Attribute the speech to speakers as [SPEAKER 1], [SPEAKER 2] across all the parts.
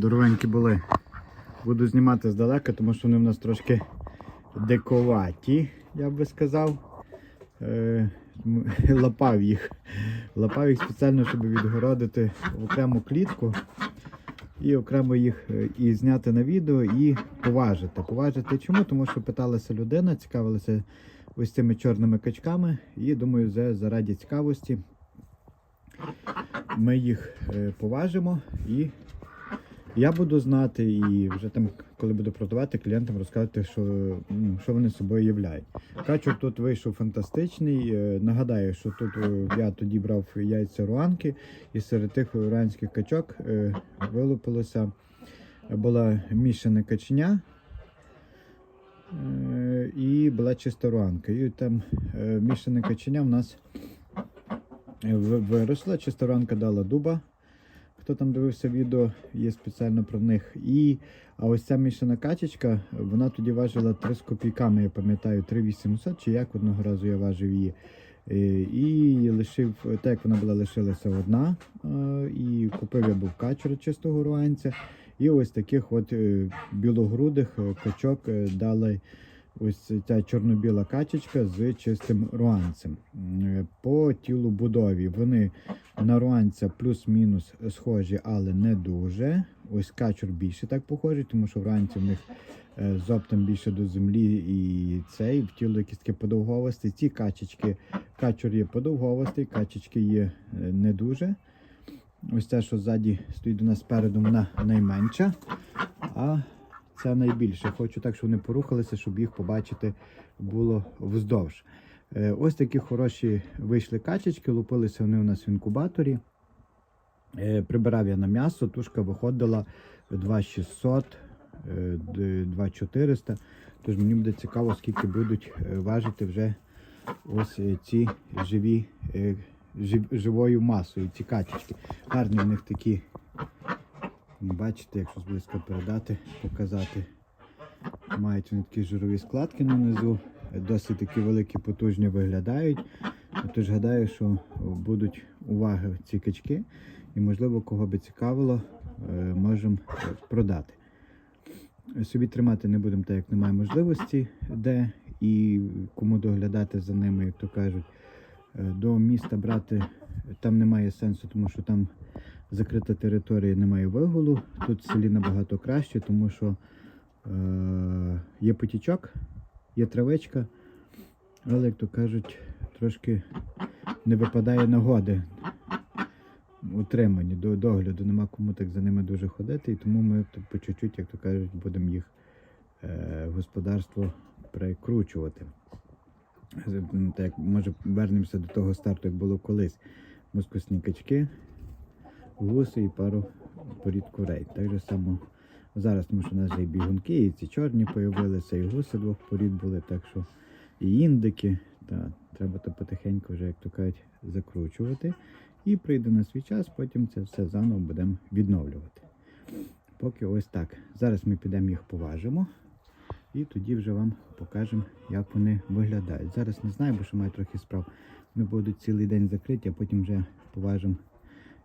[SPEAKER 1] Здоровенькі були. Буду знімати здалека, тому що вони в нас трошки диковаті, я би сказав. Е, лапав їх. Лапав їх спеціально, щоб відгородити в окрему клітку. І окремо їх е, і зняти на відео і поважити. Поважити чому? Тому що питалася людина, цікавилася ось цими чорними качками. І думаю, за- заради цікавості ми їх е, поважимо і я буду знати, і вже там, коли буду продавати, клієнтам розказати, що, ну, що вони собою являють. Качур тут вийшов фантастичний. Е, Нагадаю, що тут е, я тоді брав яйця руанки, і серед тих руанських качок е, вилупилося була мішане каченя. І була чиста руанка. І там мішане каченя в нас виросла, чиста руанка дала дуба. Хто там дивився відео, є спеціально про них. І, а ось ця мішана качечка, вона тоді важила 3 з копійками, я пам'ятаю, 3800 чи як одного разу я важив її. Е, І лишив, так як вона була лишилася одна. е, І купив я був качура чистого руанця. І ось таких от е, білогрудих качок дали ось ця чорно-біла качечка з чистим руанцем. Е, По тілу будові вони на руанця плюс-мінус схожі, але не дуже. Ось качур більше так похожий, тому що в руанці в них е, з оптом більше до землі і цей в тіло якісь таке подовговості. Ці качечки, качур є подовговостий, качечки є е, не дуже. Ось те, що ззаді стоїть у нас спереду, вона найменша. А це найбільше. Хочу так, щоб вони порухалися, щоб їх побачити було вздовж. Е, Ось такі хороші вийшли качечки, лупилися вони у нас в інкубаторі. Е, Прибирав я на м'ясо, тушка виходила 2600, е, 2400. Тож мені буде цікаво, скільки будуть е, важити вже ось е, ці живі, е, жив- живою масою, ці качечки. Гарні в них такі, бачите, якщо зблизька передати, показати. Мають вони такі жирові складки нанизу, досить такі великі, потужні виглядають. Тож гадаю, що будуть уваги ці качки, і, можливо, кого би цікавило, е, можемо продати. Собі тримати не будемо, так як немає можливості, де і кому доглядати за ними, як то кажуть. Е, До міста брати там немає сенсу, тому що там закрита територія, немає вигулу. Тут в селі набагато краще, тому що Е, є потічок, є травичка, але, як то кажуть, трошки не випадає нагоди утримані до догляду, нема кому так за ними дуже ходити, і тому ми по чуть-чуть, як то кажуть, будемо їх е, господарство прикручувати. Так, може, вернемося до того старту, як було колись. Мускусні качки, гуси і пару порід курей. Так же само Зараз, тому що у нас вже і бігунки, і ці чорні появилися, і гуси двох порід були, так що і індики. Та, треба то потихеньку вже, як то кажуть, закручувати. І прийде на свій час, потім це все заново будемо відновлювати. Поки ось так. Зараз ми підемо їх поважимо. І тоді вже вам покажемо, як вони виглядають. Зараз не знаю, бо що маю трохи справ. Вони будуть цілий день закриті, а потім вже поважимо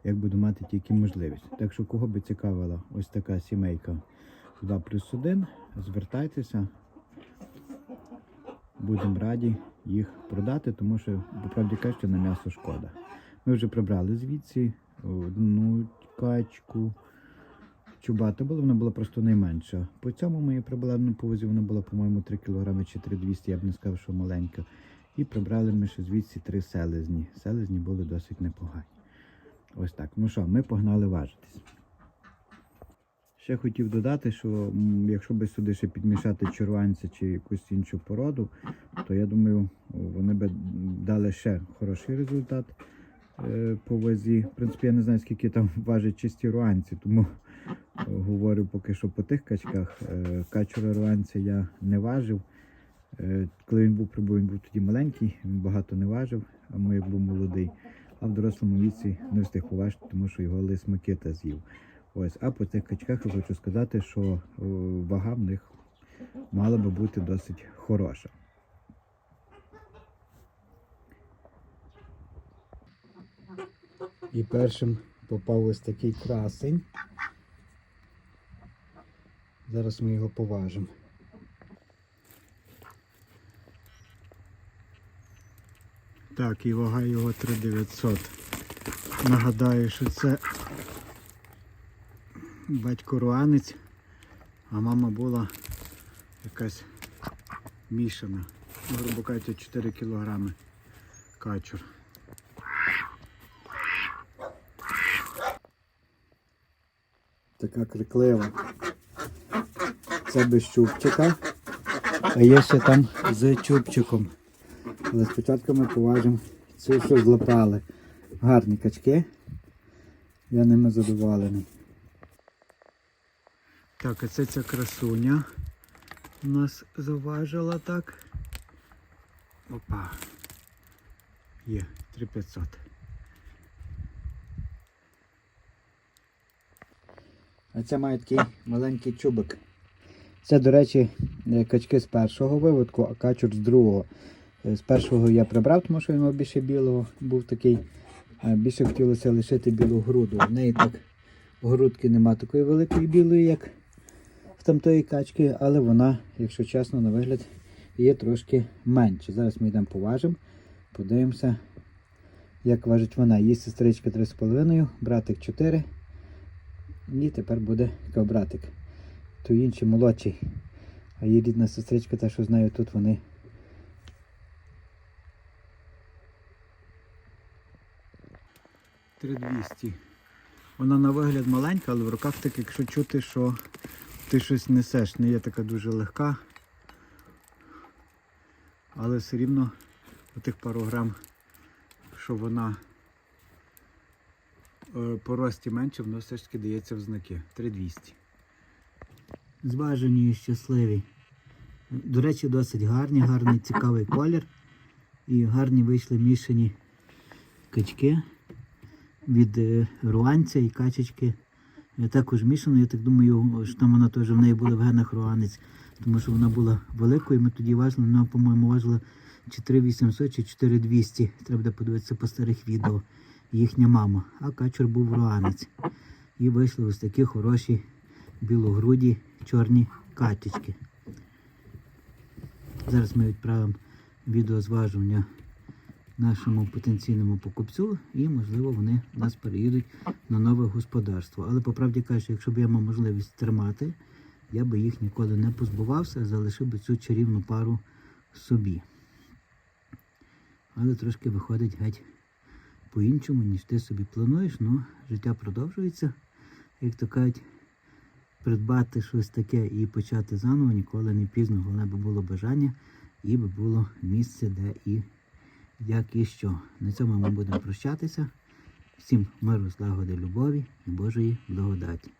[SPEAKER 1] як буду мати тільки можливість. Так що, кого би цікавила ось така сімейка 2 плюс 1, звертайтеся. Будемо раді їх продати, тому що, по правді кажучи, на м'ясо шкода. Ми вже прибрали звідси одну качку. Чубата була, вона була просто найменша. По цьому прибрали на повозі, вона була, по-моєму, 3 кг чи 3200, я б не сказав, що маленька. І прибрали ми ще звідси три селезні. Селезні були досить непогані. Ось так. Ну що, ми погнали важитись. Ще хотів додати, що якщо би сюди ще підмішати черванця чи якусь іншу породу, то я думаю, вони би дали ще хороший результат е, по вазі. В принципі, я не знаю, скільки там важать чисті руанці, тому е, говорю поки що по тих качках. Е, Качура руанця я не важив. Коли він був прибув, він був тоді маленький, він багато не важив, а ми був молодий а в дорослому віці не встиг поважити, тому що його лис Микита з'їв. Ось, а по цих качках я хочу сказати, що вага в них мала би бути досить хороша. І першим попав ось такий красень.
[SPEAKER 2] Зараз ми його поважимо.
[SPEAKER 1] Так, і вага його 3900. Нагадаю, що це батько руанець, а мама була якась мішана. Ну, Грубо кажучи, 4 кілограми качур.
[SPEAKER 2] Така криклива. Це без чубчика. А є ще там з чубчиком. Але спочатку ми поважимо цю, що злопали. Гарні качки. Я ними задоволений.
[SPEAKER 1] Так, а це ця красуня у нас заважила так. Опа. Є, 3500.
[SPEAKER 2] А це має такий маленький чубик. Це, до речі, е, качки з першого виводку, а качур з другого. Е, З першого я прибрав, тому що він більше білого був такий. Більше хотілося лишити білу груду. В неї так грудки нема такої великої білої, як в тамтої качки, але вона, якщо чесно, на вигляд є трошки менше. Зараз ми йдемо поважимо, подивимося, як важить вона. Її сестричка 3,5, братик 4. І тепер буде братик. То інший молодший. А її рідна сестричка, та що знаю, тут вони.
[SPEAKER 1] — 3200. Вона на вигляд маленька, але в руках так, якщо чути, що ти щось несеш, не є така дуже легка. Але все рівно отих пару грам, що вона е, по рості менше, воно все ж таки дається в знаки. 3200.
[SPEAKER 2] Зважені і щасливі. До речі, досить гарні, гарний цікавий колір. І гарні вийшли мішані качки від е, руанця і качечки. Також мішано, я так думаю, що там вона теж в неї була в генах руанець, тому що вона була великою. Ми тоді важили, вона, по-моєму, важила 4800 чи 4200. Треба буде подивитися по старих відео. Їхня мама. А качур був руанець. І вийшли ось такі хороші білогруді чорні качечки. Зараз ми відправимо відеозважування нашому потенційному покупцю і, можливо, вони нас переїдуть на нове господарство. Але по правді кажучи, якщо б я мав можливість тримати, я би їх ніколи не позбувався, залишив би цю чарівну пару собі. Але трошки виходить геть по-іншому, ніж ти собі плануєш. Ну, життя продовжується. Як то кажуть, придбати щось таке і почати заново ніколи не пізно. Головне би було бажання і би було місце, де і як і що. На цьому ми будемо прощатися. Всім миру, злагоди, любові і Божої благодаті.